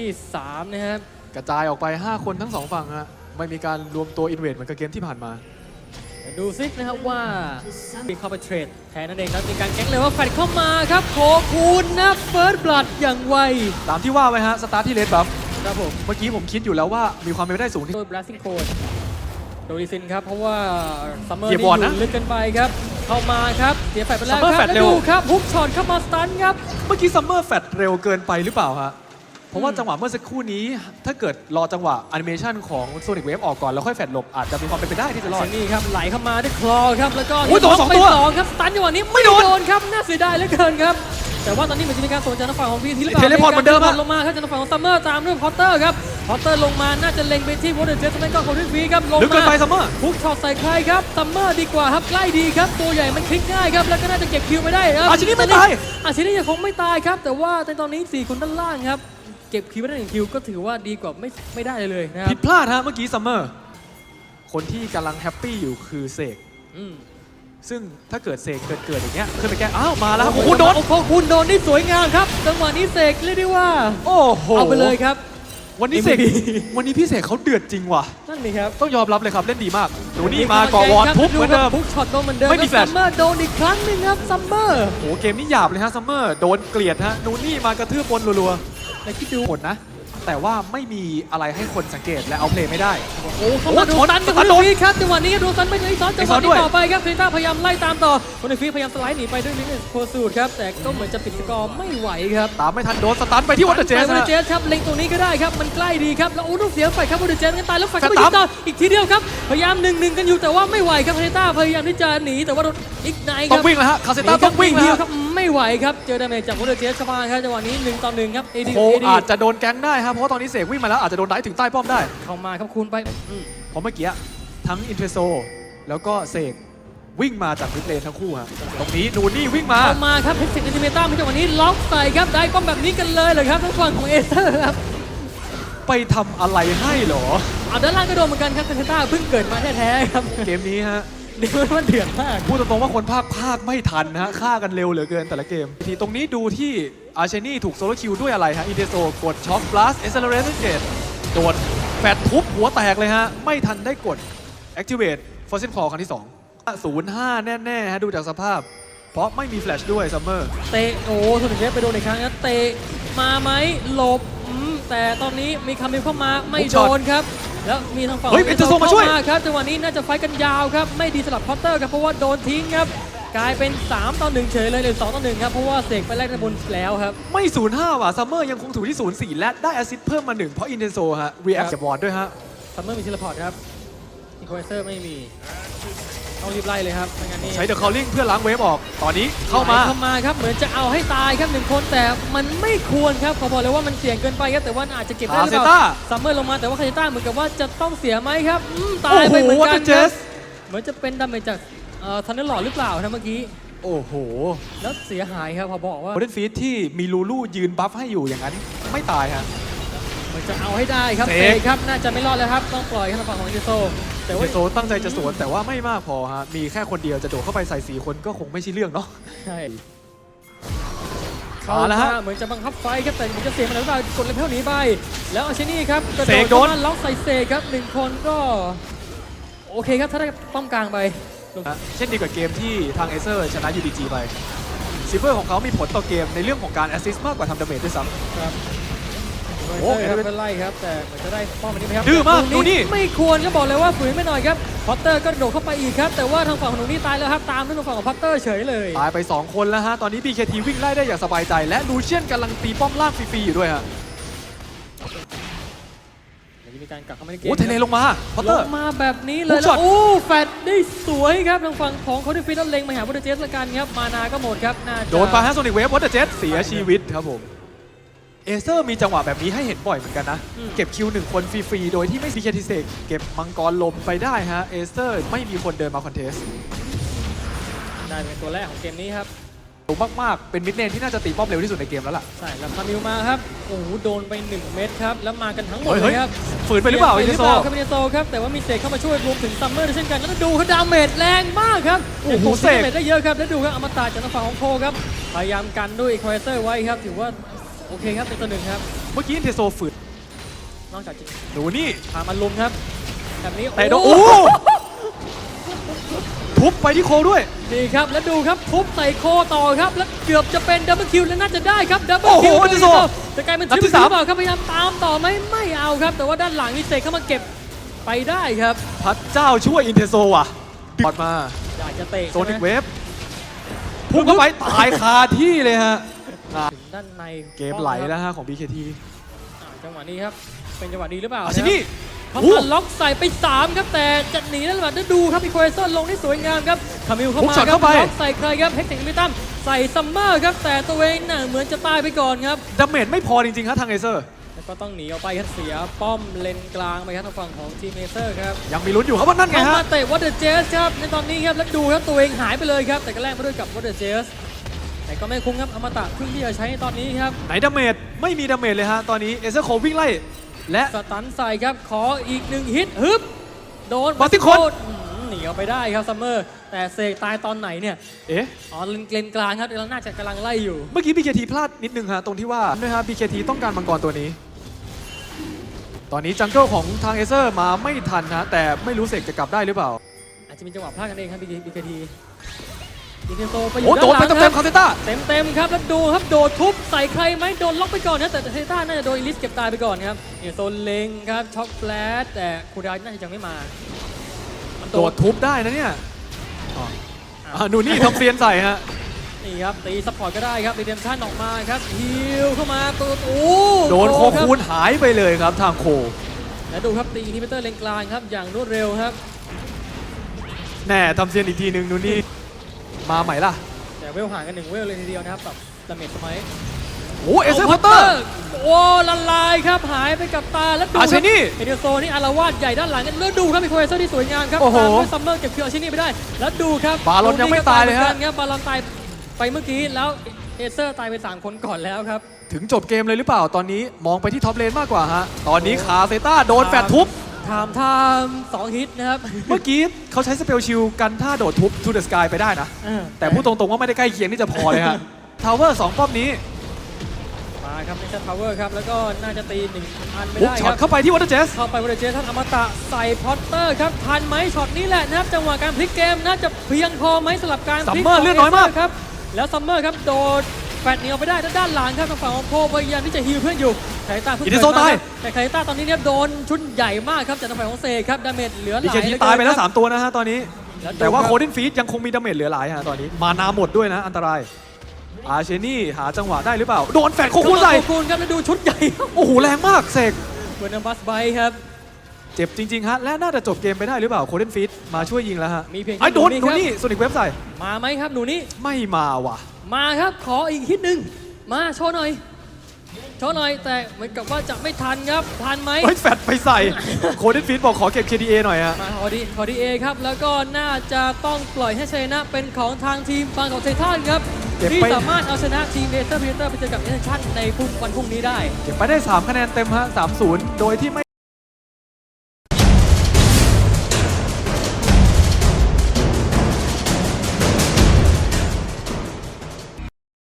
ที่สามนะครับกระจายออกไป 5 คนทั้งสองฝั่งฮะไม่มีการรวมตัวอินเวดเหมือนกับเกมที่ผ่านมาเดี๋ยวดูซินะครับว่ามีเข้าไปเทรดแทนนั่นเองครับมีการแก๊งเลยว่าแฟดเข้ามาครับโคคูนนะเฟิร์สบลัดอย่างไวตามที่ว่าไว้ฮะสตาร์ทที่เลดบัฟครับผมเมื่อกี้ผมคิดอยู่แล้วว่ามีความเป็นไปได้สูงที่โดย blasting code โดยดิซินครับ เพราะว่าซัมเมอร์เหยีนี่ยบบอลนะอยู่ลึกเกันไปครับ เข้ามาครับเสียแฟดไปแล้วค Summer รับแฟดแล้วเร็วดูครับฮุกช็อตเข้ามาสตันครับเมื่อกี้ซัมเมอร์แฟดเร็วเกินไปหรือเปล่าฮะ เพราะว่าอืมจังหวะเมื่อสักครู่นี้ ถ้าเกิดรอจังหวะแอนิเมชันของโซนิกเวฟออกก่อนแล้วค่อยแฟดหลบอาจจะมีความเป็นไปได้ที่จะรอดเซนนี่ครับไหลเข้ามาด้วยคลอครับแล้วก็โอ้ยโดนสองไปตัวสองครับสตันจังหวะนี้ไม่ไม่โดนโดนครับน่าเสียดายเหลือเกินครับ แต่ว่าตอนนี้เหมือนจะมีการสวนจากทางฝั่งของพีทีหรือเปล่าเทเลพอร์ตเหมือนเดิมกาอะทลงมาครับจากทางฝั่งของซัมเมอร์ตามด้วยพอตเตอร์ครับพอตเตอร์ลงมาน่าจะเล็งไปที่วอเตอร์เจสไม่ก็คนที่ฟรีครับลงลึกเกินมาไปซัมเมอร์ฮุกช็อตใส่ใครครับซัมเมอร์ดีกว่าครับใกล้ดีครับตัวใหญ่มันคลิกง่ายครับแล้วก็น่าจะเก็บคิวไม่ได้ครับอาชินิไม่ตายอาชินิยังคงไม่ตายครับแต่ว่าในตอนนี้4คนด้านล่างครับ เก็บคิวไม่ได้หนึ่งคิวก็ถือว่าดีกว่าไม่ไม่ได้เลยนะครัผิบดพลาดฮะเมื่อกี้ซัมเมอร์ คนที่กำลังแฮปปี้อยู่คือเสก อืมซึ่งถ้าเกิดเสกเกิดเกิดอย่างเงี้ยขึ้นไปแก้ อ้าว มาแล้วครับโอ้โหโดน โอ้โหคุณโดนนี่สวยงามครับจังหวะนี้เสกเรียกได้ว่าโอ้โหเอาไปเลยครับ วันนี้เสก MVP วันนี้พี่เสกเขาเดือดจริงว่ะ นั่นนี่ครับต้องยอมรับเลยครับเล่นดีมากดูนี่มาก่อวอนทุบเหมือนเดิม ทุกช็อตโดนเหมือนเดิมไม่มีแล้ว flash ซัมเมอร์โดนอีกครั้งหนึ่งครับซัมเมอร์ โอ้โหเกมนี้หยาบเลยฮะซัมเมอร์ โดนเกลียดฮะนูนี่มากระทืบบนรัว แต่คิดดูๆผลนะ แต่ว่าไม่มีอะไรให้คนสังเกตและเอาเพลย์ไม่ได้ โอ้เขามาโอ้ดูชนสันกับสัคนนโดนฟีครับจังหวะนี้ดูสันไปเลยซ้อนจังหวะไอ้ซ้อนนี้ด้วยต่อไปครับคลิต้าพยายามไล่ตามต่อคนฟีพยายามสไลด์หนีไปด้วยลิงก์โคสูดครับแต่ก็เหมือนจะปิดสกอร์ไม่ไหวครับตามไม่ทันโดนสตันไปที่วอเตอร์เจสวอเตอฮะร์เจสครับเล็งตรงนี้ก็ได้ครับมันใกล้ดีครับแล้วโอ้ต้องเสียไฟครับวอเตอร์เจสกันตายแล้วไฟก็ไปแฟนยิตามงต่ออีกทีเดียวครับพยายามหนึ่งหนึ่งกันอยู่แต่ว่าไม่ไหวครับคลิต้าพยายามที่จะหนีแต่ว่าโดนอีกไนคต้อรับงวิ่งแล้วฮะคาเซต้าต้องวิ่งหนีแล้วครับไม่ไหวครับ เจอดาเมจจากวอเตอร์เจสเข้ามาครับจังหวะนี้หนึ่งต่อหนึ่งครับเอดีโคเอดีอาจจะโดนแก๊งได้ฮะเพราะว่าตอนนี้เสกวิ่งมาแล้วอาจจะโดนไดถึงใต้ป้อมได้เข้ามาครับคูณไปอืมเพราะเมื่อกี้ทั้งอินเทรโซ แล้วก็เสกวิ่งมาจากมิดเลนทั้งคู่ฮะตรงนี้นูนี่วิ่งมา เข้ามาครับเพชรสิกอินติเมต้าไม่ใช่วันนี้ล็อกใส่ครับได้ป้อมแบบนี้กันเลยเลยครับทั้งฝั่งของเอเธอร์ครับไปทำอะไรให้เหรอ เอาด้านล่างก็โดนเหมือนกันครับเทต้าเพิ่งเกิดมาแท้ๆครับ เกมนี้ฮะ เดี๋ยวมันเดือดมาก พูดตรงๆว่าคนภาคภาคไม่ทันนะฮะฆ่ากันเร็วเหลือเกินแต่ละเกม ทีตรงนี้ดูที่อาเชนี่ถูกโซโลคิวด้วยอะไรฮะอินเดโซกดช็อคบลัสเอเซเลเรชั่นเกตโดนแฟดทุบหัวแตกเลยฮะ ไม่ทันได้กด Activate f o r c e n Call ครั้งที่ 2 05 แน่ๆฮะดูจากสภาพ เพราะไม่มีแฟลชด้วยซัมเมอร์เตะโอ้สุดเวฟไปโดนอีกครั้งนะเตะมาไหมหลบอืมแต่ตอนนี้มีคามิลเข้ามาไม่ทุกช็โดอตนครับ แล้วมีทางฝั่งเฮ้ยขงเอ็นเตอร์โซมาช่วย เข้ครับจังหวะนี้น่าจะไฟท์กันยาวครับ ไม่ดีสำหรับพอตเตอร์ครับเพราะว่าโดนทิ้งครับ กลายเป็น 3 ต่อ 1 เฉยเลยหรือ2ต่อ 1 ครับ เพราะว่าเสกไปแรกในบนแล้วครับ ไม่05ว่ะซัมเมอร์ยังคงถูกที่04และได้แอสซิสต์เพิ่มมา1เพราะอินเดโซฮะรีแอคครับจากบอร์ดด้วยฮะ ซัมเมอร์มีเทเลพอร์ตครับอีโคเวเซอร์ไม่มี ต้องรีบไล่เลยครับไม่งั้นนี่ใช้เดอะคอลลิงเพื่อล้างเวฟออก ตอนนี้เข้ามาไหลเข้ามาครับเหมือนจะเอาให้ตายครับหนึ่งคนแต่มันไม่ควรครับขอบอกเลยว่ามันเสี่ยงเกินไปครับแต่ว่าอาจจะเก็บได้หรือเปคาเซต้าล่าซัมเมอร์ลงมาแต่ว่าคาเซต้าเหมือนกับว่าจะต้องเสียไหมครับอืมตายไปเหมือนโอ้โหกัน Water ครับ Jets เหมือนจะเป็นดาเมจจากทันเนอร์หลอดหรือเปล่านะเมื่อกี้โอ้โห แล้วเสียหายครับพอบอกว่าโมเดนฟีดที่มีลูลูยืนบัฟให้อยู่อย่างนั้นไม่ตายฮะเหมือนจะเอาให้ได้ครับเสกเสกครับน่าจะไม่รอดแล้วครับ ต้องปล่อยให้ทางฝั่งของอินเตอร์โซ แต่เดว่าโซตั้งใจจะสวนแต่ว่าไม่มากพอฮะ มีแค่คนเดียวจะโดดเข้าไปใส่สีคนก็คงไม่ใช่เรื่องเนาะ ใช่เอาละฮะเหมือนจะบังคับไฟครับแต่เหมือนจะเสียมันแล้วเปล่ากดเลเวลหนีไป แล้วอาเชนี่ครับกระโดเสดกโดน เข้ามาล็อกใส่เสกครับหนึ่งคนก็ โอเคครับถ้าได้ป้อมกลางไปฮะเช่นเดียวกับเกมที่ทางเอเซอร์ชนะ UDG ไปซิเวอร์ของเขามีผลต่อเกมในเรื่องของการแอสซิสต์มากกว่าทำดาเมจด้วยซ้ำครับ โอ้โอ้ครับเอ็ดเวนเป็นไล่ครับแต่เหมือนจะได้ป้อมอันนี้ไหมครับดื้อมากตรงดูนี่ ไม่ควรก็บอกเลยว่าฝืนไม่หน่อยครับพอตเตอร์ก็โดดเข้าไปอีกครับ แต่ว่าทางฝั่งของหนูนี่ตายแล้วครับตามด้วยทางฝั่งของพอตเตอร์เฉยเลย ตายไป 2 คนแล้วฮะ ตอนนี้ BKT วิ่งไล่ได้อย่างสบายใจ และลูเชียนกำลังตีป้อมล่างฟรีๆอยู่ด้วยฮะ เดี๋ยวจะมีการกลับเข้ามาในเกมโอ้เทเลลงมาพอตเตลอร์ งมาแบบนี้เลยทุกช็แล้อตวโอ้แฟดได้สวยครับทางฝั่งของเขาที่ฟิตแล้วเล็งมาหาบูเดเจสละกันครับมานาก็หมดครับน่าจะ โดนไปฮะโซนิกเวฟวอเตอร์เจ็ตเสียชีวิตครับผมเอเซอร์มีจังหวะแบบนี้ให้เห็นบ่อยเหมือนกันนะ เก็บคิวหนึ่งคนฟรีๆ โดยที่ไม่ BKT เสกเก็บมังกรลมไปได้ฮะเอเซอร์ไม่มีคนเดินมาคอนเทสได้เป็นตัวแรกของเกมนี้ครับสูงมากๆ เป็นมิดเลนที่น่าจะตีป้อมเร็วที่สุดในเกมแล้วล่ะ ใช่ แล้วคามิวมาครับ โอ้โห โดนไป 1 เม็ดครับ แล้วมากันทั้งหมดเฮ้ยเลยครับ ฝืนไปหรือเปล่าปอิลี่นยเทนโซหรือเปล่าครับอินเตอร์โซครับ แต่ว่ามีเสกเข้ามาช่วยรวมถึงซัมเมอร์ด้วยเช่นกัน แล้วดูเขาดาเมจแรงมากครับ โอ้โหยังคงเสกดาเมจได้เยอะครับ แล้วดูครับอมตะจากทางฝั่งของโคครับ พยายามกันด้วยอีควอเตอร์ไว้ครับ ถือว่า โอเคครับเป็นตัวหนึ่งครับ เมื่อกี้อินเทโซฝืดนอกจากจะดูนี่พามันลุมครับ แบบนี้เตะโดนโอ้โอ้ทุบไปที่โคด้วยนี่ครับ แล้วดูครับ ทุบใส่โคต่อครับ แล้วเกือบจะเป็นดับเบิลคิวแล้วน่าจะได้ครับดับเบิลโอ้โหคิวดิโซจะกลายเป็นนัทดริปที่หสามรือเปล่าครับพยายามตามต่อไหมไม่เอาครับ แต่ว่าด้านหลังนี่เสกเข้ามาเก็บไปได้ครับพระเจ้าช่วยอินเทโซว่ะปอดมาอยากจะเตะโซนิกใช่ไหมเวฟพุ่งเข้าไปตายคาที่เลยฮะอะ ถึงด้านในเกมไหลแล้วฮะของ BKT อ่าจังหวะนี้ครับ เป็นจังหวะดีหรือเปล่าอาชินี่เขาโอ้มาล็อกใส่ไป 3 ครับ แต่จะหนีนั่นแหละดูครับอีควอเซอร์ลงได้สวยงามครับคามิลเข้าบุมากช็อตครัเข้าไปล็อกใส่ใครครับเฮกเทคมิตัมใส่ซัมเมอร์ครับแต่ตัวเองน่ะเหมือนจะตายไปก่อนครับ ดาเมจไม่พอจริงๆครับทางเอเซอร์ แล้วก็ต้องหนีออกไปครับเสียป้อมเลนกลางไปครับทางฝั่งของทีมเมเซอร์ครับยังมีลุ้นอยู่ครับว่านั่นไงเข้าฮะ มาเตะวอเตอร์เจสครับในตอนนี้ครับแล้วดูครับตัวเองหายไปเลยครับแต่ก็แลกมาด้วยกับวอเตอร์เจส แต่ก็ไม่คุ้มครับอมตะเพิ่งที่จะใช้ในตอนนี้ครับ ไหนดาเมจไม่มีดาเมจเลยฮะตอนนี้เอเซอร์โควิ่งไล่ และสตันใส่ครับขออีกหนึ่งฮิตฮึบโดนบอสที่คนอืมหนีออกไปได้ครับซัมเมอร์แต่เสกตายตอนไหนเนี่ยเอ๊ะอ๋อเลนเลนกลางครับเราน่าจะกำลังไล่อยู่ เมื่อกี้ BKT พลาดนิดนึงฮะตรงที่ว่าด้วยฮะ BKT ต้องการมังกรตัวนี้ ตอนนี้จังเกิลของทางเอเซอร์มาไม่ทันนะแต่ไม่รู้เสกจะกลับได้หรือเปล่า อาจจะมีจังหวะพลาดกันเองครับบีบีเคที บีเคโตไปอโอ้ยู่โดด้านนหไปลังเต็มคๆคารับเซต้า เต็มเต็มๆครับแล้วดูครับโดดทุบใส่ใครไหมโดนล็อกไปก่อนนะแต่เทต้าน่าจะโดนอิลิสเก็บตายไปก่อนครับเนี่ยโซนเลงครับช็อกแฟลชแต่คูดาวน่าจะยังไม่มามันโดดทุบได้นะเนี่ยอ๋ออะดูนี่ทำเซียนใส่ฮะ นี่ครับตีซัพพอร์ตก็ได้ครับรีเดมชั่นออกมาครับฮิลเข้ามาตัวโอ้โดนโครับคูณหายไปเลยครับทางโค แล้วดูครับตีอินฮิบิเตอร์เลนกลางครับอย่างรวดเร็วครับ แน่ทำเซียนอีกทีหนึ่งดูนี่ มาใหม่ล่ะแต่เวลห่างกันหนึ่งเวลเลยทีเดียวนะครับกับดาเมจสมัยโอ้เอเซอร์พัตเตอร์ โอ้ละลายครับหายไปกับตาแล้วดูคอารัเชนี่เอเดียโซนี่อารวาสใหญ่ด้านหลังกันแล้วดูครับมีโคเอเซอร์ที่สวยงามครับโอ้โหตามด้วยซัมเมอร์เก็บคิวอาเชนี่ไปได้ แล้วดูครับบาลอนยังไม่ตายเลยฮะหมือนกันครับบาลอนตายไปเมื่อกี้แล้วเอเซอร์ตายไปสามคนก่อนแล้วครับ ถึงจบเกมเลยหรือเปล่าตอนนี้มองไปที่ท็อปเลนมากกว่าฮะตอนนี้คาเซต้าโดนแฟดทุบ ไทม์ไทม์สองฮิตนะครับ เมื่อกี้เขาใช้สเปลชิลกันท่าโดดทุบทูเดอะสกายไปได้นะ เออ แต่พูดตรงๆว่าไม่ได้ใกล้เคียงที่จะพอเลยฮะ ทาวเวอร์สองป้อมนี้มาครับเนชั่นพาวเวอร์ครับ แล้วก็น่าจะตีหนึ่งอันไปบุกได้ช็คอตรับ เข้าไปที่วอเตอร์เจส เข้าไปบริเจท่านอมตะใส่พอตเตอร์ครับ ทันไหมช็อตนี้แหละนะครับ จังหวะการพลิกเกมน่าจะเพียงพอไหมสำหรับการพลิกซัมเมอร์ขงเลือดน้อยมากเครับ แล้วซัมเมอร์ครับ โดดแฟดเหนียวไปได้ด้านหลังครับทางฝั่งของโคพยายามที่จะฮิลเพื่อนอยู่ไคต้าเพิ่งอินเดโซเกิดมาตายครับแต่ไคต้าตอนนี้เนี่ยโดนชุดใหญ่มากครับจากทางฝั่งของเซครับดาเมจเหลือหบีลาเคยทีเหลือเกินตายไปแล้วครับ3ตัวนะฮะตอนนี้ล้ดูแต่ว่ารับโคเดนฟีดยังคงมีดาเมจเหลือหลายฮะตอนนี้ มานาหมดด้วยนะอันตรายอาเชนี่หาจังหวะได้หรือเปล่า โดนแฟดโคคูณใส่โคูณครับแล้วดูชุดใหญ่ โอ้โหแรงมากเสกเหมือนนัมบัสไบครับเจ็บจริง ๆ ฮะ และน่าจะจบเกมไปได้หรือเปล่าโคเดนฟีดมาช่วยยิงแล้วฮะ มีเพียงแค่ไอ้โดนหนูนี่ดูครับนี่ส่วนอีกเว็บใส่มาไหมครับหนูนี่ ไม่มาว่ะ มาครับขออีกฮิตหนึ่งมาโชว์หน่อย โชว์หน่อยแต่เหมือนกับว่าจะไม่ทันครับทันไหมเฮ้ยแฟดไปใส่ โคเดนฟีดบอกขอเก็บ KDA หน่อยฮะ มาขอดีขอดีเอครับ แล้วก็น่าจะต้องปล่อยให้ชัยชนะเป็นของทางทีมฟังของไททันครับเก็บที่ไป สามารถเอาชนะทีมเดเตอร์พีเตอร์ไปเจอกับเนชั่นในพรุ่งวันพรุ่งนี้ได้ เก็บไปได้ 3 คะแนนเต็มฮะ 3-0 โดยที่ไม่